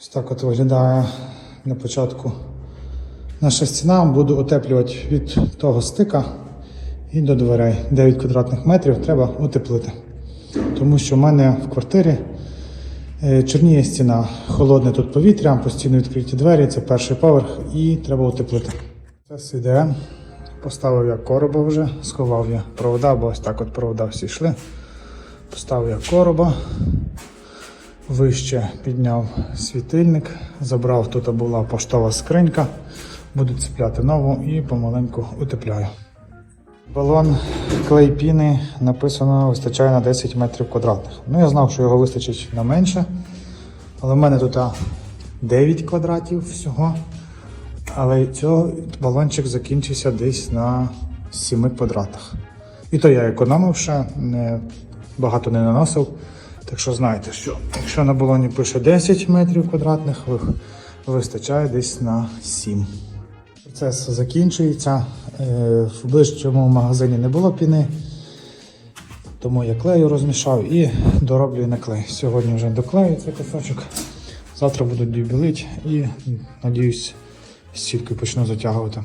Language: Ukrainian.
Ось так от виглядає на початку наша стіна. Буду утеплювати від того стика і до дверей. 9 квадратних метрів треба утеплити. Тому що в мене в квартирі е, чорніє стіна, холодне тут повітря, постійно відкриті двері, це перший поверх і треба утеплити. Це все йде. Поставив я короба вже, сховав я провода, бо ось так от провода всі йшли. Поставив я короба. Вище підняв світильник, забрав, тут була поштова скринька. Буду цепляти нову і помаленьку утепляю. Балон клей піни написано вистачає на 10 метрів квадратних. Ну, я знав, що його вистачить на менше. Але в мене тут 9 квадратів всього. Але цього балончик закінчився десь на 7 квадратах. І то я економив ще, не, багато не наносив. Так що знаєте, що якщо на балоні пише 10 метрів квадратних, вистачає десь на 7. Процес закінчується. Е, В ближчому магазині не було піни, тому я клею розмішав і дороблюю на клей. Сьогодні вже доклею цей кусочок. Завтра буду дюбілити і, надіюсь, сіткою почну затягувати.